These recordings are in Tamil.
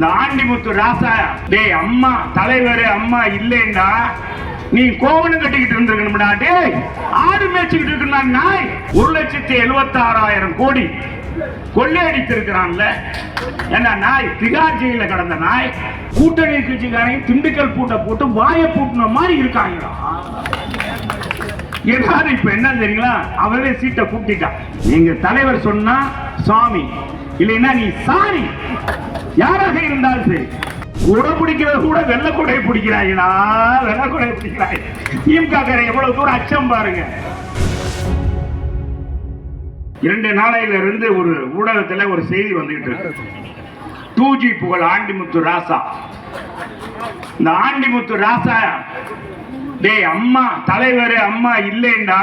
இந்த ஆண்டிமுத்து ராசா டேய் அம்மா தலைவர் அம்மா இல்லைன்னா நீ கோவணம் கட்டிக்கிட்டு இருந்திருக்கணும்டா டேய். ஆடு மேய்ச்சிக்கிட்டு இருக்கா நாய் ஒரு லட்சத்தி எழுபத்தி ஆறாயிரம் கோடி கொள்ளையடித்திருக்கிறான்ல என்ன நாய் திகார் ஜெயில கடந்த நாய் கூட்டணி கட்சிக்காரையும் திண்டுக்கல் பூட்டை போட்டு வாயை பூட்டின மாதிரி இருக்காங்களா? ஏதாவது இப்ப என்ன தெரியுங்களா? அவரே சீட்டை கூட்டிட்டான் எங்க தலைவர் சொன்னா சாமி இல்லைன்னா நீ சாரி. யாராக இருந்தாலும் சரி. குடை பிடிக்கிறது கூட வெள்ளை பிடிக்கிறாய்னா பிடிக்கிறாய்டா வெள்ளை பிடிக்கிறாய். திமுக எவ்வளவு தூரம் அச்சம் பாருங்க. இரண்டு நாளையில இருந்து ஒரு ஊடகத்துல ஒரு செய்தி வந்துகிட்டு இருக்கு. தூஜி புகழ் ஆண்டிமுத்து ராசா. இந்த ஆண்டிமுத்து ராசா டேய் அம்மா தலைவர் அம்மா இல்லைண்டா.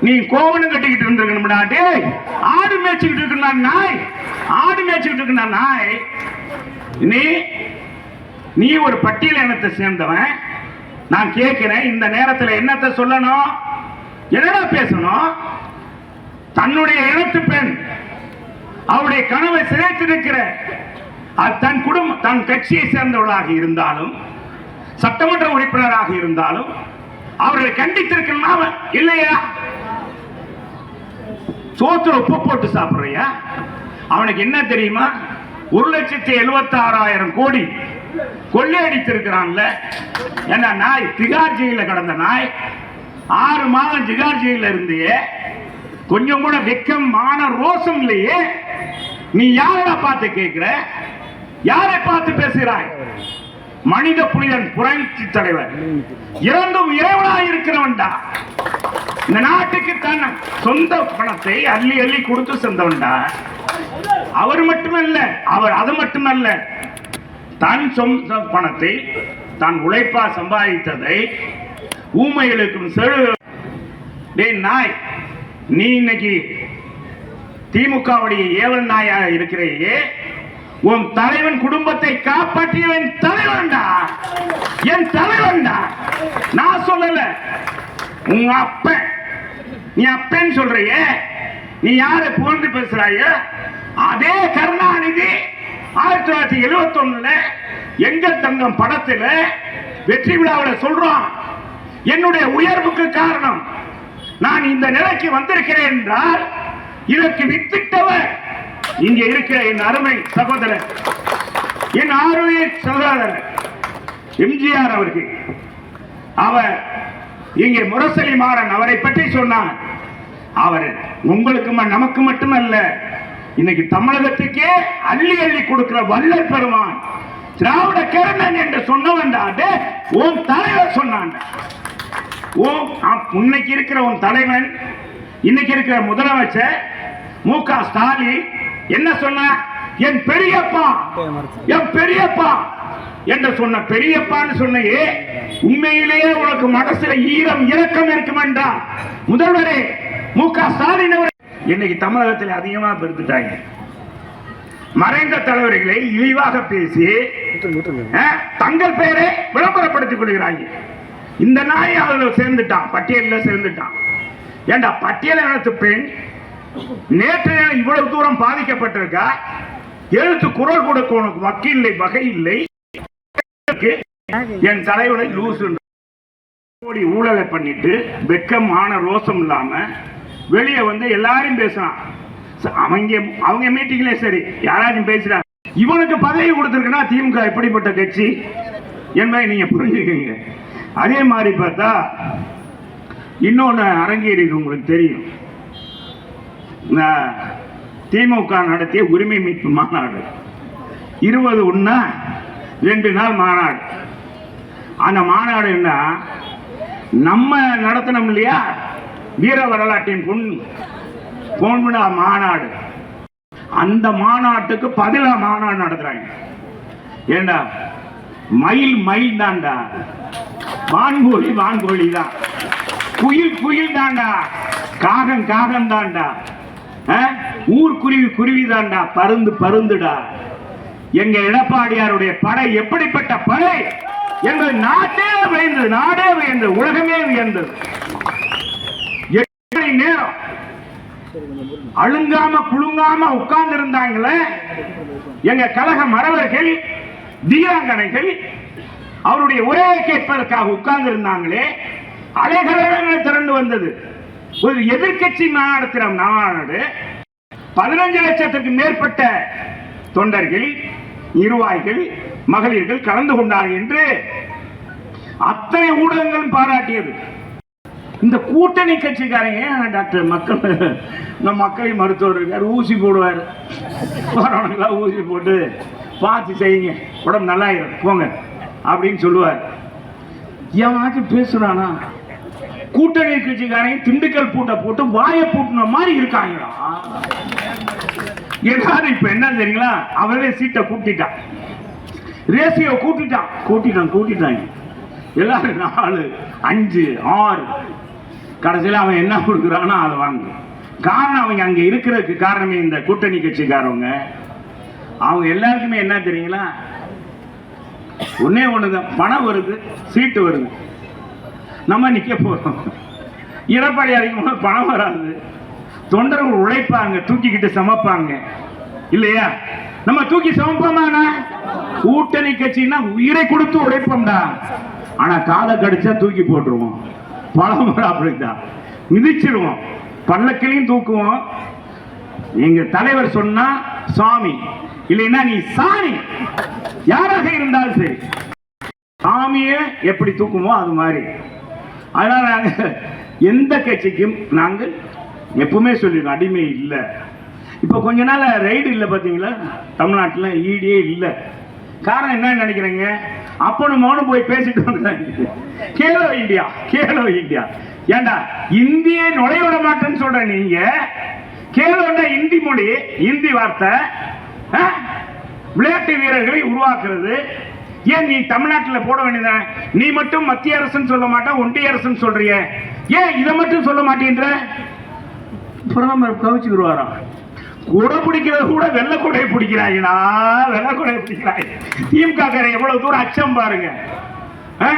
நீ கோவணம் கட்டிக்கிட்டு இருந்திருக்கணும்டா டேய். ஆடு மேய்ச்சிக்கிட்டு இருக்கா நாய். ஆடு மேய்ச்சிக்கிட்டு இருக்கா நாய். நீ நீ ஒரு பட்டியல் இனத்தை சேர்ந்தவன். நான் கேட்கிறேன் இந்த நேரத்தில் என்னத்தை சொல்லணும்? என்னடா பேசணும்? தன்னுடைய இனத்து பெண். அவருடைய கனவை சிதைத்திருக்கிற அது தன் குடும்பம் தன் கட்சியை சேர்ந்தவர்களாக இருந்தாலும் சட்டமன்ற உறுப்பினராக இருந்தாலும் அவர்களை கண்டித்திருக்கலாம் இல்லையா? சோத்துல உப்பு போட்டு சாப்பிடுறியா? அவனுக்கு என்ன தெரியுமா? ஒரு லட்சத்தி எழுபத்தி ஆறாயிரம் கோடி கொள்ளையடித்திருக்கிறான்ல என்ன நாய் திகார் ஜெயில கடந்த நாய். ஆறு மாதம் திகார் ஜெயில இருந்து கொஞ்சம் கூட வெக்கம் மான ரோசம் இல்லையே. நீ யாரடா பார்த்து கேட்கிற? யாரை பார்த்து பேசுகிறாய்? மனித புனிதன் புரட்சி தலைவர். இறந்தும் இறைவனாய் இருக்கிறவன்டா இந்த நாட்டுக்கு தன் சொந்த பணத்தை அள்ளி அள்ளி கொடுத்து சென்றவன்டா. அவர் மட்டுமல்ல அவர் அது மட்டுமல்ல தன் சொந்த பணத்தை தான் உழைப்பா சம்பாதித்ததை ஊமைகளுக்கும் செழு டேய் நாய் நீ இன்னைக்கு திமுகவுடைய ஏவல் நாயாக இருக்கிறையே. உன் தலைவன் குடும்பத்தை காப்பாற்றியவன் தலைவன்டா. என் தலைவன்டா. நான் சொல்லல. உங்க அப்பன் நீ அப்பன்னு சொல்றிய. நீ யாரை புகழ்ந்து பேசுறாய அதே கருணாநிதி ஆயிரத்தி தொள்ளாயிரத்தி எழுபத்தி ஒண்ணுல எங்கள் தங்கம் படத்துல வெற்றி விழாவில் சொல்றான் என்னுடைய உயர்வுக்கு காரணம் நான் இந்த நிலைக்கு வந்திருக்கிறேன் என்றால் இதற்கு வித்திட்டவர் இங்கே இருக்கிற என் அருமை சகோதரர் என் ஆர்வ சகோதரர் எம்ஜிஆர் அவர்கள். அவர் இங்கே முரசலி மாறன் அவரை பற்றி சொன்னார். அவர் உங்களுக்கு நமக்கு மட்டுமல்ல இன்னைக்கு தமிழகத்துக்கே அள்ளி அள்ளி கொடுக்கிற வல்லல் பெருமான் திராவிட கருணன் என்று சொன்னவன்டா உன் தலைவர் சொன்னான்டா ஓ இன்னைக்கு இருக்கிற உன் தலைவன் இன்னைக்கு இருக்கிற முதலமைச்சர் மு க ஸ்டாலின் என்ன சொன்ன? என் பெரியப்பா என் பெரியப்பா என்று சொன்ன பெரியப்பான்னு சொன்னையே உண்மையிலேயே உனக்கு மனசுல ஈரம் இரக்கம் இருக்கும் என்றார் முதல்வரே மு க ஸ்டாலின் அவர் இன்னைக்கு தமிழகத்தில் அதிகமா பெருத்துட்டாங்க. மறைந்த தலைவர்களை இழிவாக பேசி தங்கள் பெயரை விளம்பரப்படுத்திக் கொள்கிறாங்க. இந்த நாய் அவர்கள் சேர்ந்துட்டான் பட்டியலில் சேர்ந்துட்டான். ஏண்டா பட்டியல் இனத்து பெண்? நேற்று இவ்வளவு தூரம் பாதிக்கப்பட்டிருக்கா? எழுத்து குரல் கொடுக்க உனக்கு வக்கீல் இல்லை வகை இல்லை. என் தலைவரை லூசு கோடி ஊழலை பண்ணிட்டு வெக்கம் ரோசம் இல்லாம வெளியே வந்து எல்லாரும் பேசலாம். ச- அவங்க அவங்க மீட்டிங்ல சரி யாராச்சும் பேசுறாங்க இவனுக்கு பதவி கொடுத்துருக்குன்னா திமுக எப்படிப்பட்ட கட்சி என்பதை நீங்க புரிஞ்சுக்கீங்க. அதே மாதிரி பார்த்தா இன்னொன்று அரங்கேறி உங்களுக்கு தெரியும். இந்த திமுக நடத்திய உரிமை மீட்பு மாநாடு. இருபது ஒண்ணா ரெண்டு நாள் மாநாடு. அந்த மாநாடு என்ன? நம்ம நடத்தினோம் இல்லையா? வீர வரலாற்றின் புன் பொன்விழா மாநாடு. அந்த மாநாட்டுக்கு பதிலா மாநாடு நடத்துறாங்க. ஏண்டா? மயில் மயில் தான்டா. வான்கோழி வான்கோழி தான். குயில் குயில் தான்டா. காகம் காகம் தான்டா. ஊர்க்குருவி குருவி தான்டா. பருந்து பருந்துடா. எங்க எடப்பாடியாருடைய படை எப்படிப்பட்ட படை? எங்கள் நாட்டே வியந்தது நாடே வியந்தது உலகமே வியந்தது அழுங்காம குழுங்காம உட்கார்ந்து இருந்தாங்களே எங்க கழக மறவர்கள் தீராங்கனைகள் அவருடைய உரையை கேட்பதற்காக உட்கார்ந்து இருந்தாங்களே அலைகடலாக திரண்டு வந்தது. ஒரு எதிர்க்கட்சி மாநாடு மாநாடு பதினஞ்சு லட்சத்துக்கு மேற்பட்ட தொண்டர்கள் இருவாய்கள் மகளிர்கள் கலந்து கொண்டார்கள் என்று அத்தனை ஊடகங்களும் பாராட்டியது. இந்த கூட்டணி கட்சிக்காரங்க ஏன் டாக்டர்? மக்கள் இந்த மக்களை மருத்துவர் இருக்கார் ஊசி போடுவார். போறவனுக்கெல்லாம் ஊசி போட்டு பார்த்து செய்யுங்க. உடம்பு நல்லாயிரும். போங்க. அப்படின்னு சொல்லுவார். எவனாச்சும் பேசுகிறானா கூட்டணி கட்சிக்காரங்க திண்டுக்கல் பூட்டை போட்டு வாயை பூட்டின மாதிரி இருக்காங்களா? எல்லாரும் இப்போ என்ன தெரியுங்களா? அவரே சீட்டை கூட்டிட்டான். ரேசியோ கூட்டிட்டான். கூட்டிட்டான் கூட்டிட்டாங்க. எல்லாரும் நாலு அஞ்சு ஆறு. கடைசியில் அவன் என்ன கொடுக்குறானோ அதை வாங்கு. காரணம் அவங்க அங்கே இருக்கிறதுக்கு காரணமே இந்த கூட்டணி கட்சிக்காரவங்க. அவங்க எல்லாருக்குமே என்ன தெரியுங்களா? ஒன்னே ஒண்ணுதான். பணம் வருது சீட்டு வருது. நம்ம நிக்க போறோம். எடப்பாடி அதிகமாக பணம் வராது. தொண்டர்கள் உழைப்பாங்க தூக்கிக்கிட்டு சமைப்பாங்க. இல்லையா? நம்ம தூக்கி சமைப்போமாண்ணா கூட்டணி கட்சின்னா உயிரை கொடுத்து உழைப்போம்டா. ஆனா காலை கடிச்சா தூக்கி போட்டுருவோம். பழம் அப்படித்தான் மிதிச்சிடுவோம் பல்லக்கிலையும் தூக்குவோம். எங்க தலைவர் சொன்னா சாமி. இல்லைன்னா நீ சாமி யாராக இருந்தாலும் சரி. சாமியை எப்படி தூக்குமோ அது மாதிரி. அதனால நாங்கள் எந்த கட்சிக்கும் நாங்கள் எப்பவுமே சொல்லிடுவோம் அடிமை இல்லை. இப்போ கொஞ்ச நாள் ரைடு இல்லை பார்த்தீங்களா தமிழ்நாட்டில் ஈடியே இல்லை. காரணம் என்னன்னு நினைக்கிறீங்க? அப்பனும் மௌனம் போய் பேசிட்டு வந்தாங்க. Khelo India Khelo India. ஏண்டா இந்திய நுழைய விட மாட்டேன்னு சொல்ற நீங்க? கேலோண்டா இந்தி மொழி இந்தி வார்த்தை ஆ? விளையாட்டு வீரர்களை உருவாக்குறது. ஏன் நீ தமிழ்நாட்டில் போட வேண்டியதானே நீ மட்டும் மத்திய அரசுன்னு சொல்ல மாட்டா ஒன்றிய அரசுன்னு சொல்றிய. ஏன் இதை மட்டும் சொல்ல மாட்டேன்ற? பிரதமர் கவிச்சுக்கிடுவாராம் குடை பிடிக்கிறது கூட வெள்ளை குடையை பிடிக்கிறாங்கடா வெள்ளை குடையை பிடிக்கிறாங்க திமுக எவ்வளவு தூரம் அச்சம் பாருங்க. ஆ?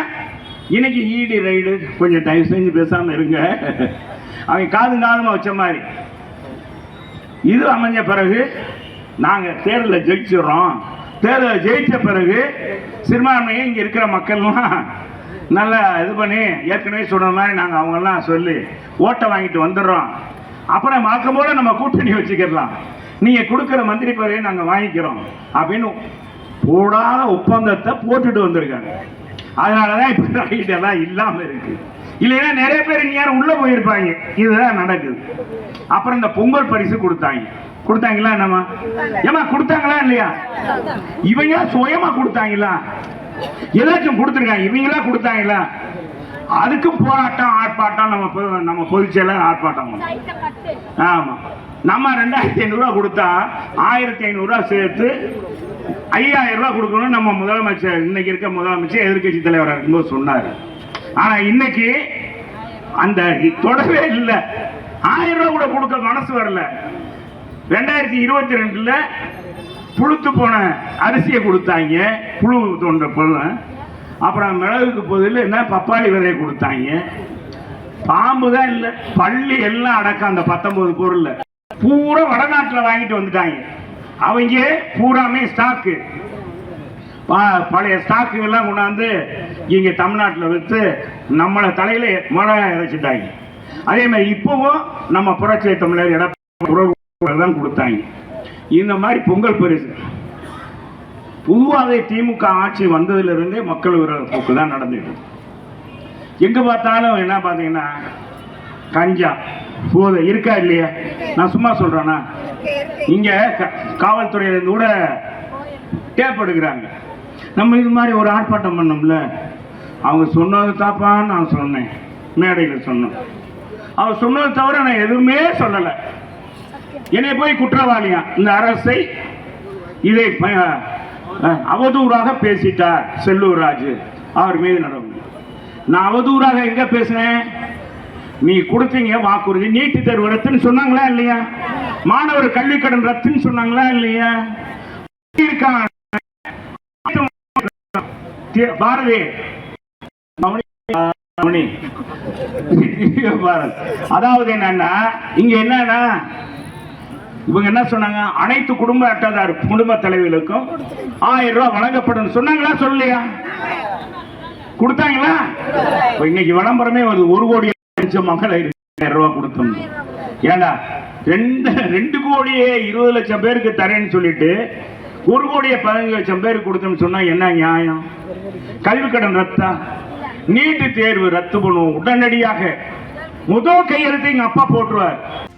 இன்னைக்கு ஈடி ரைடு. கொஞ்சம் டைம் செஞ்சு பேசாம இருங்க. அவங்க காது காலமா வச்ச மாதிரி. இது அமைஞ்ச பிறகு நாங்க தேர்தலில் ஜெயிச்சிடுறோம். தேர்தலில் ஜெயிச்ச பிறகு சிறுபான்மையை இங்க இருக்கிற மக்கள்லாம் நல்லா இது பண்ணி ஏற்கனவே சொன்ன மாதிரி நாங்கள் அவங்கெல்லாம் சொல்லி ஓட்டை வாங்கிட்டு வந்துடுறோம். அப்புறம் மாக்கம் நம்ம கூட்டணி வச்சுக்கிடலாம். நீங்க கொடுக்குற மந்திரி பதவியை நாங்கள் வாங்கிக்கிறோம். அப்படின்னு போடாத ஒப்பந்தத்தை போட்டுட்டு வந்திருக்காங்க. அதனாலதான் இப்ப ரைட் எல்லாம் இல்லாம இருக்கு. இல்லைன்னா நிறைய பேர் இங்க யாரும் உள்ள போயிருப்பாங்க. இதுதான் நடக்குது. அப்புறம் இந்த பொங்கல் பரிசு கொடுத்தாங்க. கொடுத்தாங்களா நம்ம ஏமா கொடுத்தாங்களா இல்லையா? இவங்க சுயமா கொடுத்தாங்களா? எல்லாத்தையும் கொடுத்துருக்காங்க. இவங்களா கொடுத்தாங்களா? அதுக்கும் போராட்டம் ஆர்ப்பாட்டம் நம்ம நம்ம பொதுச்செயலர் ஆர்ப்பாட்டம் பண்ணோம். ஆமா. நம்ம ரெண்டாயிரத்தி ஐநூறுரூவா கொடுத்தா ஆயிரத்தி ஐநூறுரூவா சேர்த்து ஐயாயிரம் ரூபாய் கொடுக்கணும் நம்ம முதலமைச்சர் இன்னைக்கு இருக்க முதலமைச்சர் எதிர்க்கட்சி தலைவராக இருக்கும்போது சொன்னார். ஆனா இன்னைக்கு அந்த தொடவே இல்லை. ஆயிரம் ரூபாய் கூட கொடுக்க மனசு வரல. ரெண்டாயிரத்தி இருபத்தி ரெண்டுல புழுத்து போன அரிசியை கொடுத்தாங்க. புழு தோன்ற பொருள் அப்புறம் மிளகுக்கு பொதுவில் என்ன பப்பாளி விதையை கொடுத்தாங்க? பாம்பு தான் இல்லை. பள்ளி எல்லாம் அடக்கம். அந்த பத்தொன்பது பொருளில். பூரா வடநாட்டில் வாங்கிட்டு வந்துட்டாங்க. அவங்க பூராமே ஸ்டாக்கு பழைய ஸ்டாக்கு எல்லாம் கொண்டாந்து இங்கே தமிழ்நாட்டில் விற்று நம்மளை தலையில் மிளகாய் இறைச்சிட்டாங்க. அதே மாதிரி இப்போவும் நம்ம புரட்சி தமிழர் எடப்பாடி தான் கொடுத்தாங்க. இந்த மாதிரி பொங்கல் பரிசு. பொதுவாகவே திமுக ஆட்சி வந்ததிலிருந்தே மக்கள் விரோத போக்கு தான் நடந்துட்டு எங்கே பார்த்தாலும் என்ன பார்த்தீங்கன்னா கஞ்சா. போதை இருக்கா இல்லையா? நான் சும்மா சொல்கிறேன்னா இங்கே க- காவல்துறையிலேருந்து கூட டேப் எடுக்கிறாங்க. நம்ம இது மாதிரி ஒரு ஆர்ப்பாட்டம் பண்ணோம்ல. அவங்க சொன்னது தாப்பான்னு நான் சொன்னேன். மேடையில் சொன்னோம் அவர் சொன்னதை தவிர நான் எதுவுமே சொல்லலை. என்னை போய் குற்றவாளியா? இந்த அரசை இதை அவதூறாக பேசிட்டார் செல்லூர் ராஜு. அவர் மீது நடவடிக்கை. நான் அவதூறாக எங்க பேசினேன் நீ கொடுத்தீங்க வாக்குறுதி நீட்டு தேர்வு ரத்துன்னு சொன்னாங்களா இல்லையா? மாணவர் கல்வி கடன் ரத்துன்னு சொன்னாங்களா இல்லையா? பாரதி. பாரத். அதாவது என்னன்னா இங்க என்னன்னா இவங்க என்ன சொன்னாங்க? அனைத்து குடும்ப அட்டாதார் குடும்ப தலைவர்களுக்கும் ஆயிரம் ரூபாய் வழங்கப்படும். சொன்னாங்களா? சொல்லலையா? கொடுத்தாங்களா? இன்னைக்கு விளம்பரமே வருது. ஒரு கோடி லட்சம் ஆயிரம் ரூபாய் கொடுத்தோம். ஏண்டா? ரெண்டு ரெண்டு கோடியே இருபது லட்சம் பேருக்கு தரேன்னு சொல்லிட்டு ஒரு கோடியே பதினஞ்சு லட்சம் பேருக்கு கொடுத்தோம்னு சொன்னா என்ன நியாயம்? கல்வி கடன் ரத்தா? நீட்டு தேர்வு ரத்து பண்ணுவோம். உடனடியாக. முதல் கையெழுத்து எங்க அப்பா போட்டுருவார்.